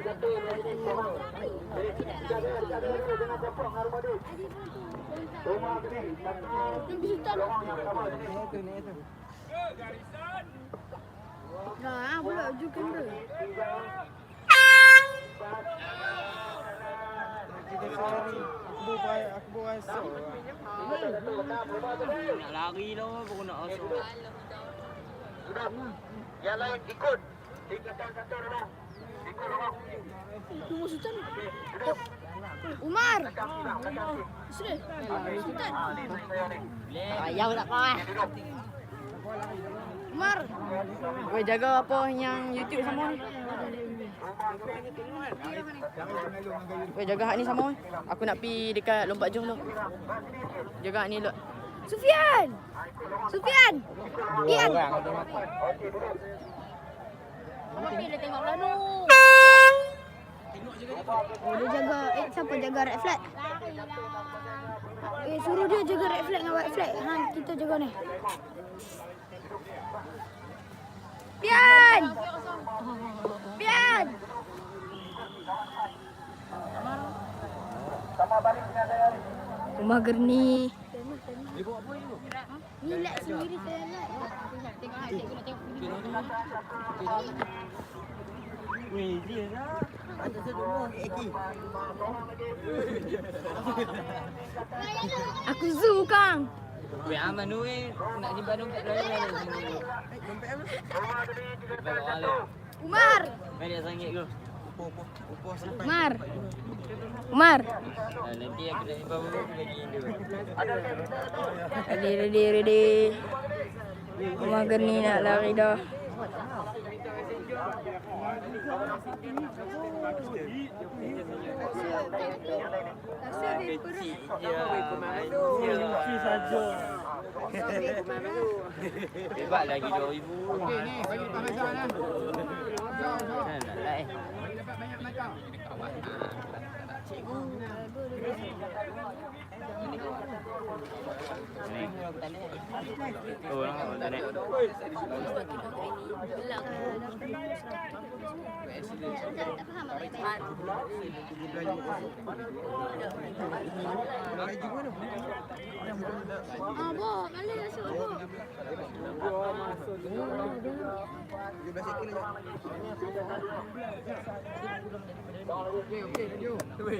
Dah, lari lah lain ikut. Tingkatan satu dulu. Tunggu Sultan. Oh. Umar. Sudah. Sultan. Ayah tak kau Umar. Kau jaga apa yang YouTube sama ni? Kau jaga hak ni sama. Aku nak pi dekat lompat jom tu. Jaga hak ni lot. Sufian. Sufian. Ian. Abang dia tengok lah nu. Oh, dia jaga, eh siapa jaga red flag? Eh suruh dia jaga red flag dengan white flag. Ha, kita jaga ni. Pian! Pian! Rumah gerni. Ni lag sendiri saya lag. Tengok ah, cikgu nak tengok video. Weh dia lah Aku zoo kang. Weh aman tu weh Nak simpan dompet dah lah Dompet apa? Dompet kat wallet Umar. Ke? Umar. Umar. Ah, Nanti aku nak simpan apa aku lagi Indo Ready, ready, ready. Rumah gerni nak lari dah. Kecil saja Hebat lagi 2000 Okey ni bagi depan macam. Lah Nak lah eh Ini. Oh, orang apa tadi? Abu, mana masuk abu? 17 kilo. Okey.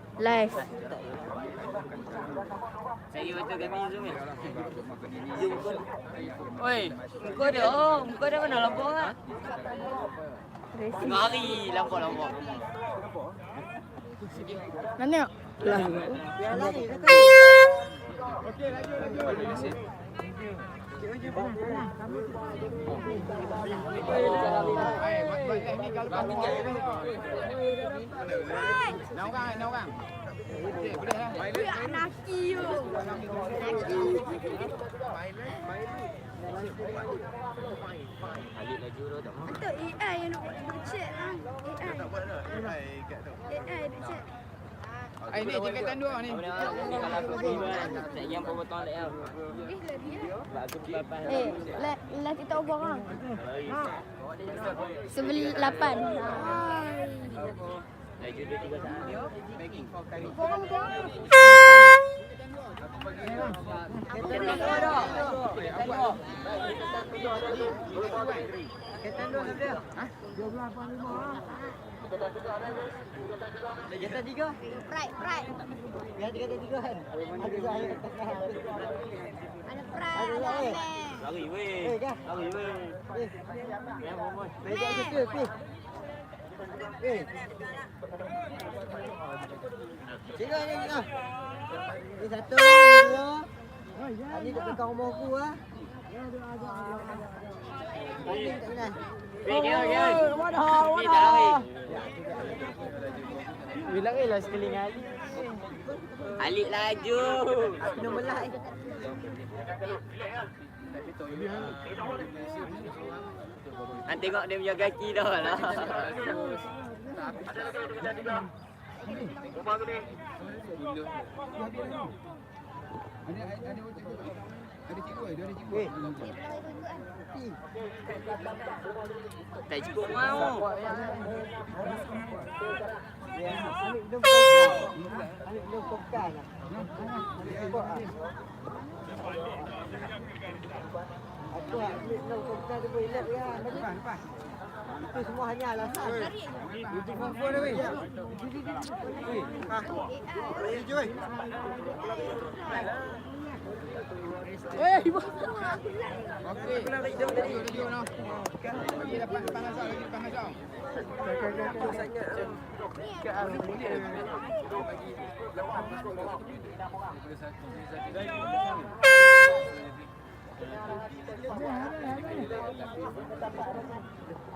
Live. Saya betul kami zoom ni. Oi, muka dia. Oh, muka dia mana lampu ah? Tengah hari lampu-lampu. Mana? Lah. Anaki. Alik laju tu tak mau. Betul AI yang nak buat check ah. AI. AI dia check. Ini tingkatan dua ni kan, yang potong lek tau. Eh, lari ah. Sebab aku papan. Eh, lah lah kita ubah orang. Sebeli 8. Hai. Laju dia tiga saat. Korang tu. Pride, pride. Ada pride, ada ameh. Lari weh. Lari weh. Yang bomoh. Ameh. Sini ni ni. Ni satu, ni dua. Ini kat belakang rumah aku ah. Ini kat sini. Weh, lari. Bilang eh lah sekali ngali. Alik laju. Nombor lah eh. Han tengok dia punya kaki dah lah. Rumah tu ni. Tak cukup mau. Ambil belum kokang. Ambil belum kokang. Aku ambil belum kokang tu boleh lap ya. Depan, depan. Itu semua hanya alasan. Itu mampu dah weh. Ha. Hijau weh. Eh, ibu. Okey. Aku nak video tadi. Video no. Lagi dapat panas lagi panas tau. Satu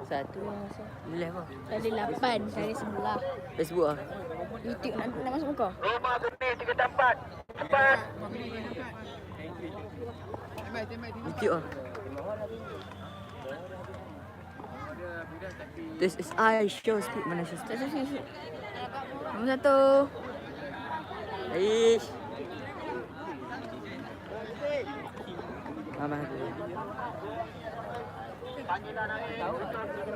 yang masuk. Boleh apa? Kali 8, kali 11. Facebook ah. YouTube nak, nak masuk muka? Rumah ni tiga tempat. Tempat. YouTube ah. This is I show speed mana show speed. Satu. Aish. Mama tu. Panggilan hari tiga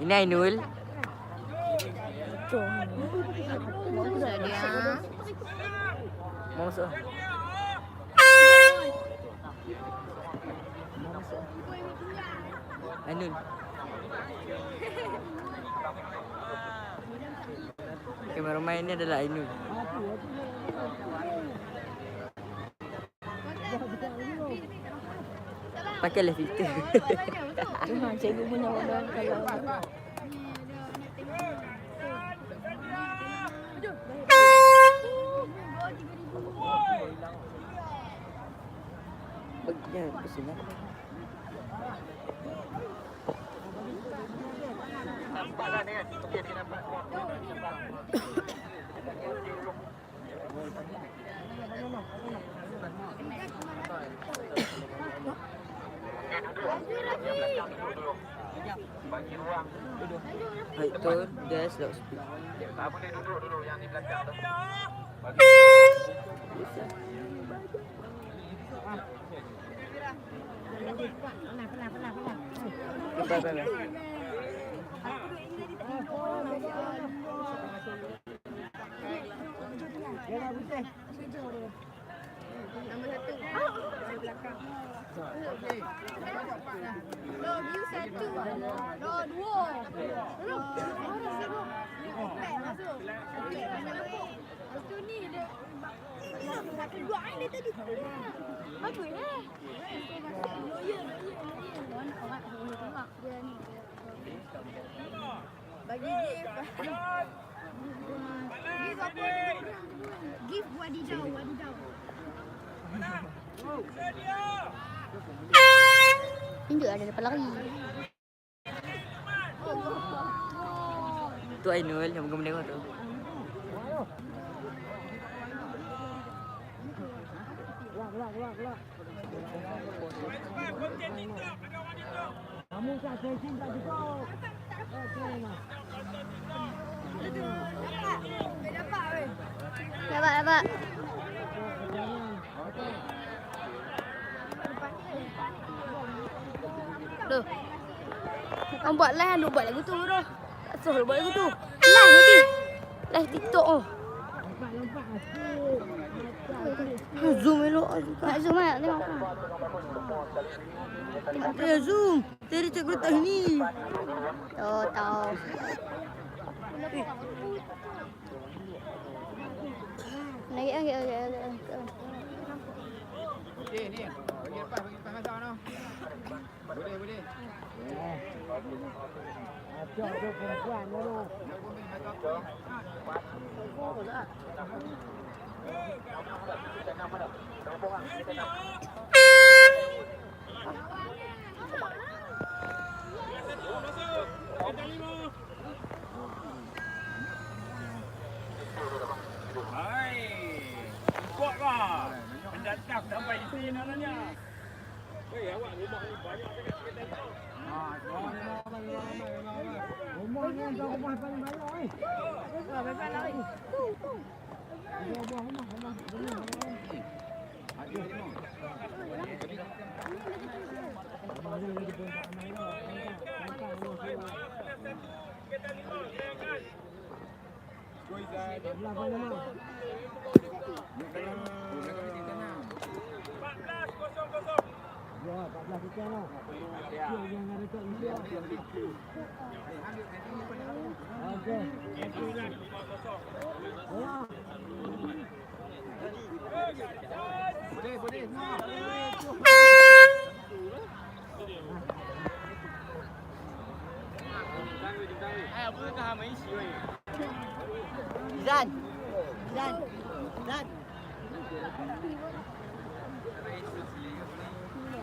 Ini Ainul. Mau masuk? Mau masuk? Ainul. Kameraman ini adalah Ainul. Pakailah filter. Ha, cikgu punya orang kalau Baginya pusing lah. Nampak lah ni kan. Okey, tiga tempat. Bagi ruang. Hai tu, gas lock speed. Tak boleh duduk dulu yang di belakang tu. Bye bye bye. Nombor satu. Dari belakang. No, dua. No, orang sibuk. Empat masuk. Okey, pasal lampu. Lepas tu ni dia nak keluar kan dia tadi. Apa ya? No, ya, no, ya, no, ya. Orang orang boleh tengok dia ni. Bagi gift. Gift apa? Gift wadidau, wadidau. Tunjuk ada depan lari. Tu Ainul yang muka menengok tu. Dapat, dapat. Tuh. Hang buat live hang buat lagu tu bro. Tak suruh buat lagu tu. Live nanti. Live TikTok oh. Ha, zoom elok Nak zoom kan? Tengok kan? Eh, zoom. Tadi cakap letak ni. Tahu, tahu. Naik lagi, lagi, lagi, นี่นี่ไปกินไปไปกินไปมาจ้าเนาะไปดิไปดิเจ้าเป็นคนกว้างนะลูกแล้วก็เป็นไงครับโอ้โหนะ Dần. Dần. Dần.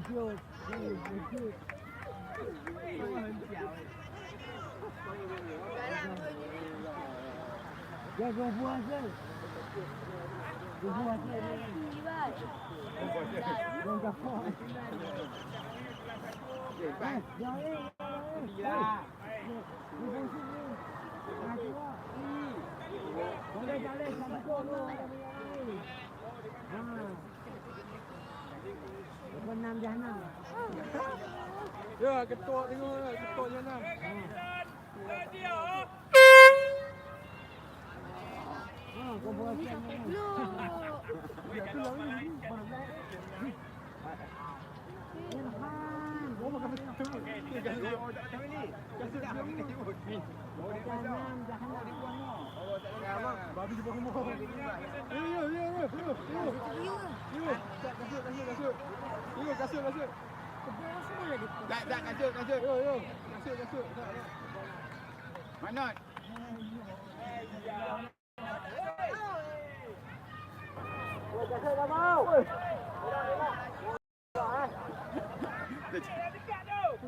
kasi, mesyuk. Mesyuk. Ya, dua buah je. Dua buah je. Dua buah. Eh, jangan eh. Gila. Ibu sini. Ah, tengok. Boleh jalan sampai tu. Ha. Lepas enam jahanam. Ya, ketuk tengok. Ketuk je nak. Ha, kau buat macam ni. Ya, tu lah ni. Mana? Ilham. Kau makan betul. Kasut dia ni. Jahanam, jahanam di mana? Babi jumpa rumah. Ya, ya, ya, ya. Ya, ya. Kasut, kasut, kasut. Ya, kasut, kasut. Tak, tak, kasut, kasut. Ya, ya. Kasut, kasut. Tak, tak. Manot. Dah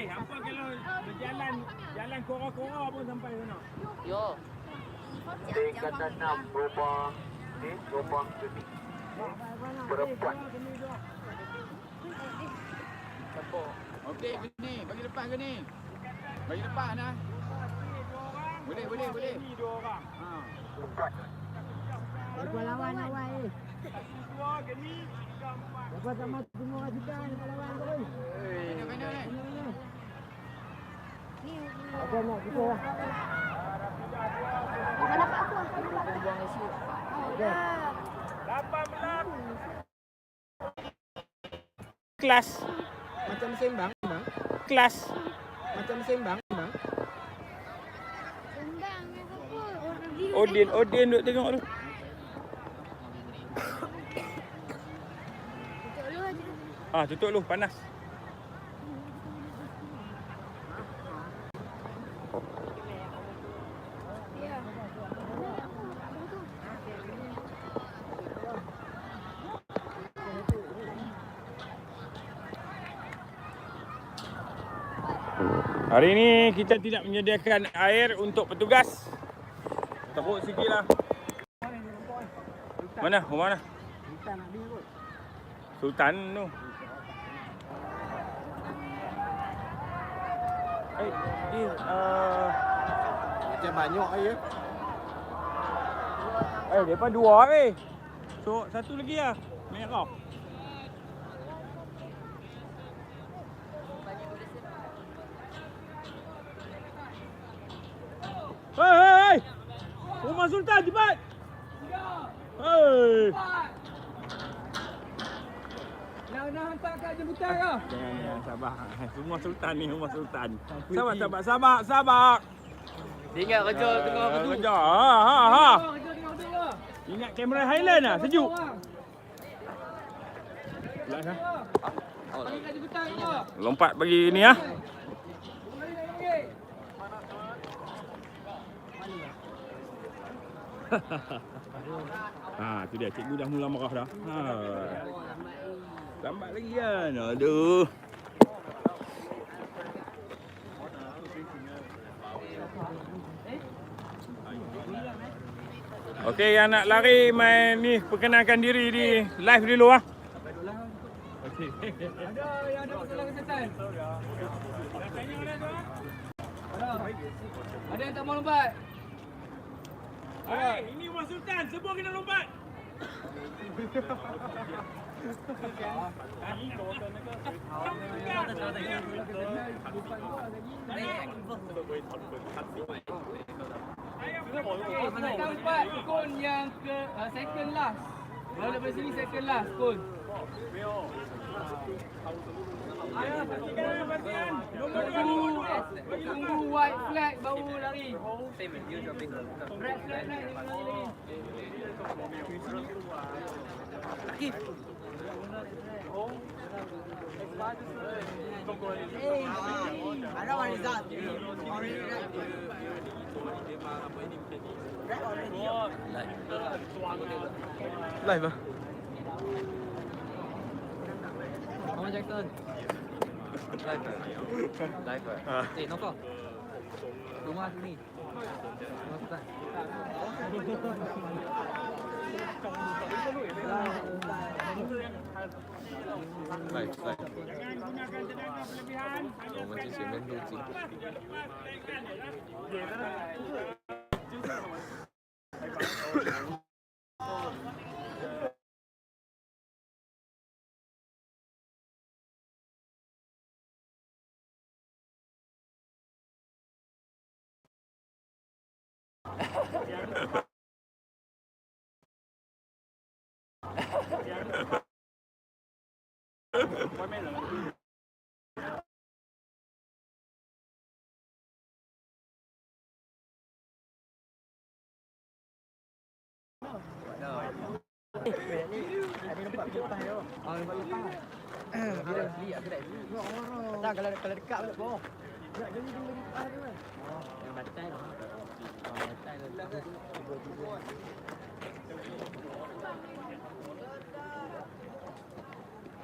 Wei, apa kalau berjalan jalan kora-kora pun sampai sana. Yo. Tingkatan 6 rumah ni rumah sini. Perempuan. Okey, ke ni. Bagi lepas ke ni? Bagi lepas nah. Boleh, boleh, boleh. Ni dua orang. Ha. Lepas lawan awal eh. Dua ke ni, tiga empat. Lepas sama semua orang juga lepas lawan tu. eh. Mana, mana ni? Mana, mana? Ni. Ada nak kita lah. Mana kat aku? Buang isi. Ya. 18 kelas Macam sembang, bang. kelas Macam sembang, bang. Sembang ni apa? Orang dia. Odin Odin duk tengok tu Tutup dulu aja. Ah tutup lu panas. Hari ini kita tidak menyediakan air untuk petugas. Teruk sikit lah. Mana? Rumah mana? Sultan tu. Dia uh, Macam banyak ya. eh depan dua eh. So satu lagi lah. Kau. Hei, hei, hei. Rumah Sultan cepat. Hei. Nak hantar kat jemputan kau. Jangan, jangan sabar. Rumah Sultan ni, rumah Sultan. Sabar, sabar, sabar, sabar. Dia ingat kerja tengah apa tu? Kerja. Ha, ha, ha. Kerja lah. Ingat kamera Highland lah, sejuk. Last lah. Kau. Lompat bagi ni ah. Ha, tu dia. Cikgu dah mula marah dah. Ha. Lambat lagi kan. Aduh. Okey, yang nak lari main ni perkenalkan diri di live dulu ah. Ada yang ada masalah kesihatan. Ada. Ada yang tak mau lompat. Hai, ini rumah Sultan. Semua kena lompat. Lompat kun yang ke uh, second last. Kalau daripada sini second last kun. Tunggu, tunggu white flag baru lari. Red flag naik lari lagi. Live à? Ông Jackson Live à? Live à? Để nó có Đúng không? Đúng không? Đúng không? Eh, nokok. Rumah sini. Rumah Sultan. Live, live. Dah kalau kalau dekat boleh boh. Nak jadi dulu di depan tu kan. Yang batai tu. Batai tu.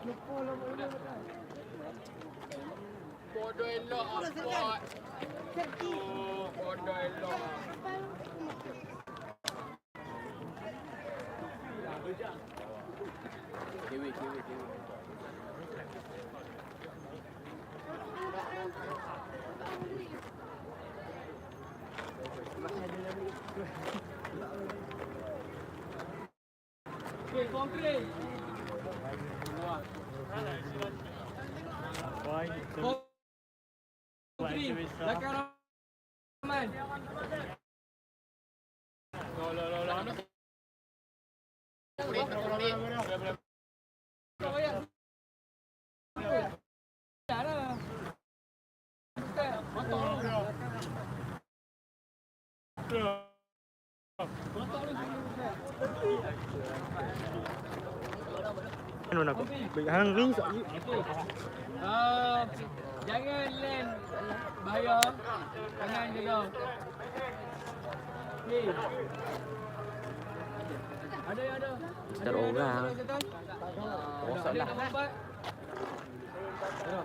Bohong. Okey, konkret. Konkret. lagi. Belakang Rahman. Lo lo lo lo. Ah, jangan land bahaya. Jangan jaga. Ni. Ada ada. Sekitar orang. Rosak lah. Yo,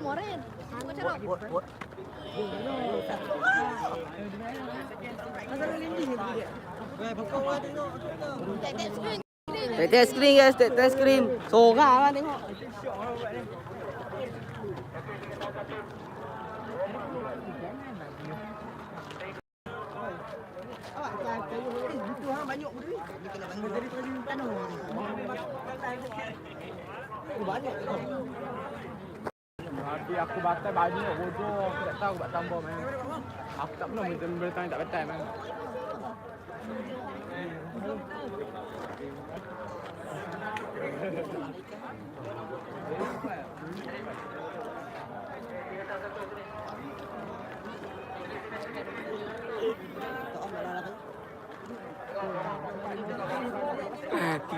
Moren. Aku cerok. Tak tak screen. Test screen guys, test screen. Sorang kan tengok. Tapi aku batal banyak bodoh. Aku tak tahu buat tambah man. Aku tak pernah boleh boleh tanya tak batal man. Tiga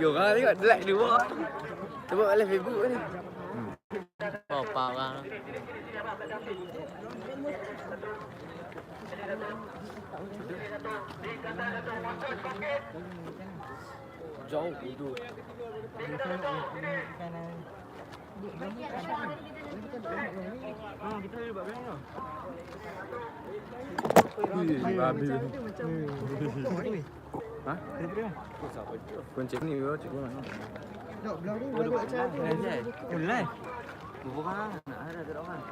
orang tengok like dua. Tengok live Facebook ni. Berapa orang? Jauh hidup. Babi. Ha? Kunci ni bro, cikgu mana? Dok, belah ni. Dok, Online. Berapa orang? Nak ada tak orang?